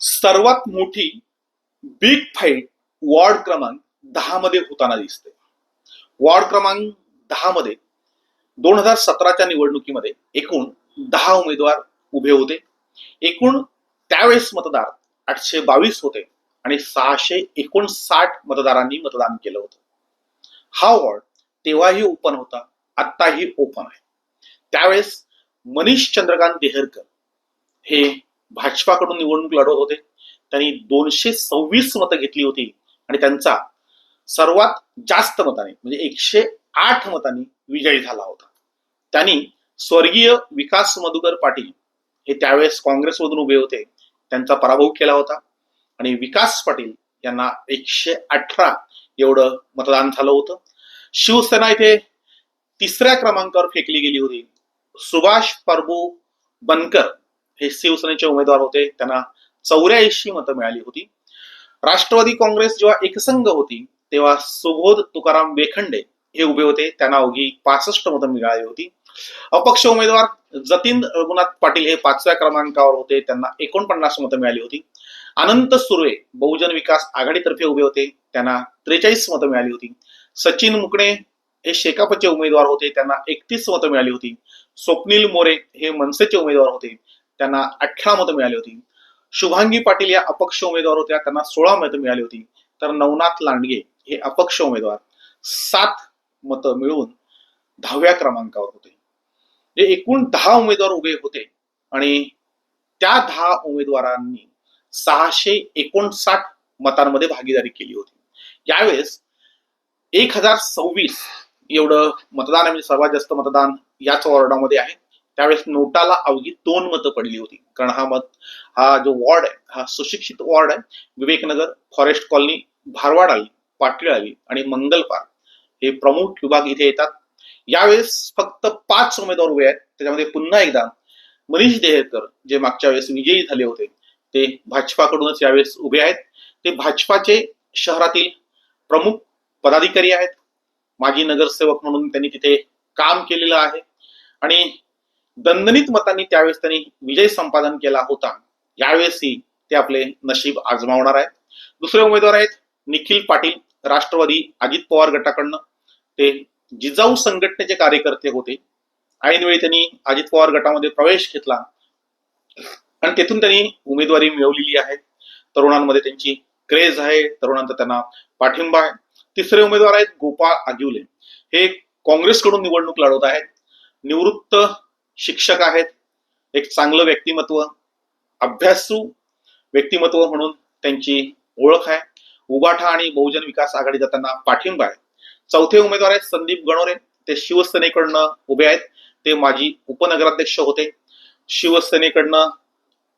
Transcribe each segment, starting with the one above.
सर्वात मोठी big fight ward क्रमांक दहा मध्ये होताना दिसते. वॉर्ड क्रमांक दहा मध्ये दोन हजार सतराच्या निवडणुकीमध्ये एकूण दहा उमेदवार उभे होते. एकूण त्यावेळेस मतदार आठशे बावीस होते आणि सहाशे एकोणसाठ मतदारांनी मतदान केलं होतं. हा वॉर्ड तेव्हाही ओपन होता आत्ताही ओपन आहे. त्यावेळेस मनीष चंद्रकांत देहरकर हे भाजपाकडून निवडणूक लढवत होते. त्यांनी दोनशे सव्वीस मतं घेतली होती आणि त्यांचा सर्वात जास्त मताने म्हणजे एकशे आठ मतांनी विजयी झाला होता. त्यांनी स्वर्गीय विकास मधुकर पाटील हे त्यावेळेस काँग्रेसमधून उभे होते. त्यांचा पराभव केला होता. आणि विकास पाटील यांना एकशे अठरा एवढं मतदान झालं होतं. शिवसेना इथे तिसऱ्या क्रमांकावर फेकली गेली होती. सुभाष प्रभू बनकर हे शिवसेनेचे उमेदवार होते. त्यांना चौऱ्याऐंशी मतं मिळाली होती. राष्ट्रवादी काँग्रेस जेव्हा एकसंघ होती तेव्हा सुबोध तुकाराम बेखंडे हे उभे होते. त्यांना अवघी पासष्ट मतं मिळाली होती. अपक्ष उमेदवार जतीन रघुनाथ पाटील हे पाचव्या क्रमांकावर होते. त्यांना एकोणपन्नास मतं मिळाली होती. अनंत सुर्वे बहुजन विकास आघाडीतर्फे उभे होते. त्यांना त्रेचाळीस मतं मिळाली होती. सचिन मुकणे हे शेकापचे उमेदवार होते. त्यांना एकतीस मतं मिळाली होती. स्वप्नील मोरे हे मनसेचे उमेदवार होते. त्यांना अठरा मतं मिळाली होती. शुभांगी पाटील या अपक्ष उमेदवार होत्या त्यांना सोळा मतं मिळाली होती. तर नवनाथ लांडगे हे अपक्ष उमेदवार सात मतं मिळवून दहाव्या क्रमांकावर होते. जे एकूण दहा उमेदवार उभे होते आणि त्या दहा उमेदवारांनी सहाशे एकोणसाठ मतांमध्ये भागीदारी केली होती. यावेळेस एक हजार सव्वीस एवढं मतदान म्हणजे सर्वात जास्त मतदान याच वॉर्डामध्ये आहे. त्यावेळेस नोटाला अवघी दोन मतं पडली होती. कारण हा मत हा जो वॉर्ड आहे हा सुशिक्षित वॉर्ड आहे विवेकनगर फॉरेस्ट कॉलनी भारवाड आली पाटील आली आणि मंगल पार्क हे प्रमुख विभाग इथे येतात. यावेळेस फक्त पाच उमेदवार उभे आहेत. त्याच्यामध्ये पुन्हा एकदा मनीष देहकर जे मागच्या वेळेस विजयी झाले होते ते भाजपाकडूनच यावेळेस उभे आहेत. ते भाजपाचे शहरातील प्रमुख पदाधिकारी आहेत. माजी नगरसेवक म्हणून त्यांनी तिथे काम केलेलं आहे. आणि दणदणीत मतांनी त्यावेळेस त्यांनी विजय संपादन केला होता. यावेळेसही ते आपले नशीब आजमावणार आहेत. दुसरे उमेदवार आहेत निखिल पाटील राष्ट्रवादी अजित पवार गटाकडनं. ते जिजाऊ संघटनेचे कार्यकर्ते होते. ऐनवेळी त्यांनी अजित पवार गटामध्ये प्रवेश घेतला. आणि तेथून त्यांनी उमेदवारी मिळवलेली आहे. तरुणांमध्ये त्यांची क्रेज आहे. तरुणांचा त्यांना पाठिंबा आहे. तिसरे उमेदवार आहेत गोपाळ आगिवले. हे काँग्रेसकडून निवडणूक लढवत आहेत. निवृत्त शिक्षक आहेत एक चांगलं व्यक्तिमत्व अभ्यासू व्यक्तिमत्व म्हणून त्यांची ओळख आहे. उबाठा आणि बहुजन विकास आघाडीचा त्यांना पाठिंबा आहे. चौथे उमेदवार आहेत संदीप गणोरे. ते शिवसेनेकडनं उभे आहेत. ते माजी उपनगराध्यक्ष होते. शिवसेनेकडनं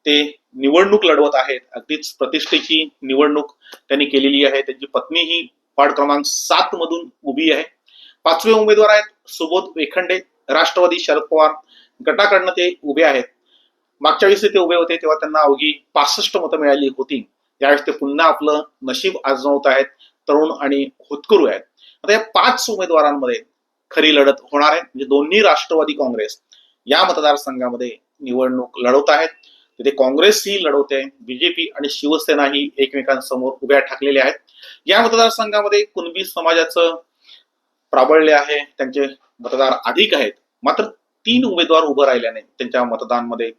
ते निवडणूक लढवत आहेत. अगदीच प्रतिष्ठेची निवडणूक त्यांनी केलेली आहे. त्यांची पत्नी ही वार्ड क्रमांक सात मधून उभी आहे. पाचवे उमेदवार आहेत सुबोध वेखंडे. राष्ट्रवादी शरद पवार. गटाकडनं ते उभे आहेत. मागच्या वेळेस ते उभे होते तेव्हा त्यांना अवघी पासष्ट मतं मिळाली होती. त्यावेळेस ते पुन्हा आपलं नशीब आजमावत आहेत तरुण आणि होतकरू आहेत. आता या पाच उमेदवारांमध्ये खरी लढत होणार आहे म्हणजे दोन्ही राष्ट्रवादी काँग्रेस या मतदारसंघामध्ये निवडणूक लढवत आहेत. तिथे काँग्रेस ही लढवते बीजेपी आणि शिवसेना ही एकमेकांसमोर उभ्या ठाकलेल्या आहेत. या मतदारसंघामध्ये कुणबी समाजाचं प्राबल्य आहे त्यांचे मतदार अधिक आहेत. मात्र तीन उमेदवार उभं राहिल्याने त्यांच्या मतदानमध्ये.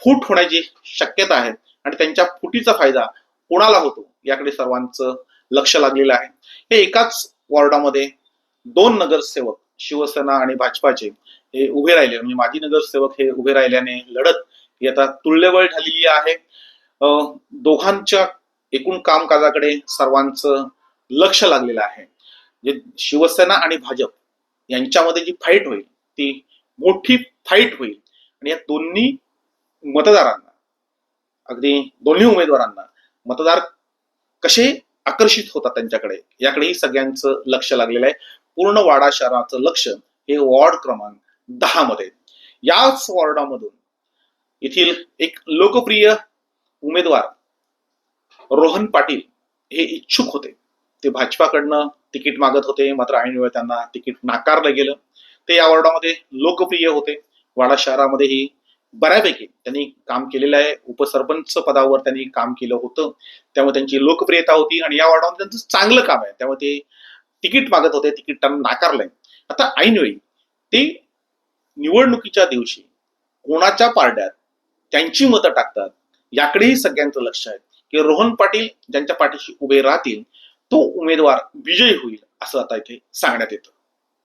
फूट होण्याची शक्यता आहे आणि त्यांच्या फुटीचा फायदा कोणाला होतो याकडे सर्वांचं लक्ष लागलेलं आहे. हे एकाच वॉर्डामध्ये दोन नगरसेवक शिवसेना आणि भाजपाचे हे उभे राहिले. म्हणजे माजी नगरसेवक हे उभे राहिल्याने लढत ही आता तुल्यबळ झालेली आहे. दोघांच्या एकूण कामकाजाकडे सर्वांचं लक्ष लागलेलं आहे. जे शिवसेना आणि भाजप यांच्यामध्ये जी फाईट होईल ती मोठी फाईट होईल. आणि या दोन्ही मतदारांना अगदी दोन्ही उमेदवारांना मतदार कसे आकर्षित होतात त्यांच्याकडे याकडेही सगळ्यांचं लक्ष लागलेलं आहे. पूर्ण वाडा शहराचं लक्ष हे वॉर्ड क्रमांक दहा मध्ये. याच वॉर्डामधून येथील एक लोकप्रिय उमेदवार रोहन पाटील हे इच्छुक होते. ते भाजपाकडनं तिकीट मागत होते मात्र ऐनवेळ त्यांना तिकीट नाकारलं गेलं. ते या वॉर्डामध्ये लोकप्रिय होते. वाडा शहरामध्येही बऱ्यापैकी त्यांनी काम केलेलं आहे. उपसरपंच पदावर त्यांनी काम केलं होतं. त्यामुळे त्यांची लोकप्रियता होती आणि या वॉर्डामध्ये त्यांचं चांगलं काम आहे. त्यामुळे ते तिकीट मागत होते. तिकीट त्यांना नाकारलंय. आता ऐनवेळी ते निवडणुकीच्या दिवशी कोणाच्या पारड्यात त्यांची मतं टाकतात याकडेही सगळ्यांचं लक्ष आहे की रोहन पाटील ज्यांच्या पाठीशी उभे राहतील तो उमेदवार विजयी होईल असं आता इथे सांगण्यात येतं.